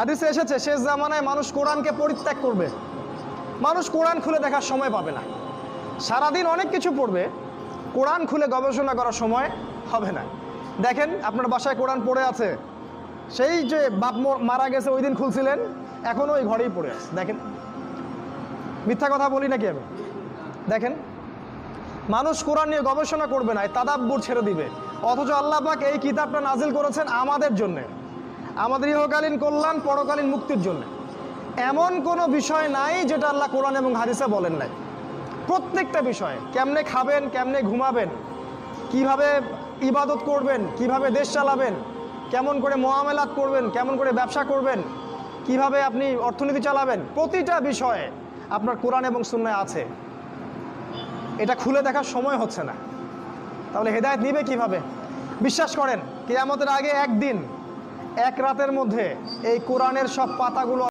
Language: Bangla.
হাদিসে এসেছে, শেষ জামানায় মানুষ কোরআনকে পরিত্যাগ করবে। মানুষ কোরআন খুলে দেখার সময় পাবে না। সারাদিন অনেক কিছু পড়বে, কোরআন খুলে গবেষণা করার সময় হবে না। দেখেন, আপনার বাসায় কোরআন পড়ে আছে। সেই যে বাপ মারা গেছে, ওই দিন খুলছিলেন, এখনও ওই ঘরেই পড়ে আছে। দেখেন, মিথ্যা কথা বলি নাকি আমি? দেখেন, মানুষ কোরআন নিয়ে গবেষণা করবে না তাদাব্বুর ছেড়ে দিবে। অথচ আল্লাহ পাক এই কিতাবটা নাজিল করেছেন আমাদের জন্যে। আমাদের ইহকালীন কল্যাণ, পরকালীন মুক্তির জন্য। এমন কোনো বিষয় নাই যেটা আল্লাহ কোরআন এবং হাদিসে বলেন নাই। প্রত্যেকটা বিষয়ে, কেমনে খাবেন, কেমনে ঘুমাবেন, কীভাবে ইবাদত করবেন, কীভাবে দেশ চালাবেন, কেমন করে মোয়ামেলাত করবেন, কেমন করে ব্যবসা করবেন, কীভাবে আপনি অর্থনীতি চালাবেন, প্রতিটা বিষয়ে আপনার কোরআন এবং সুন্নায় আছে। এটা খুলে দেখার সময় হচ্ছে না। তাহলে হেদায়েত নিবে কীভাবে? বিশ্বাস করেন, কেয়ামতের আগে একদিন এক রাতের মধ্যে এই কোরআনের সব পাতাগুলো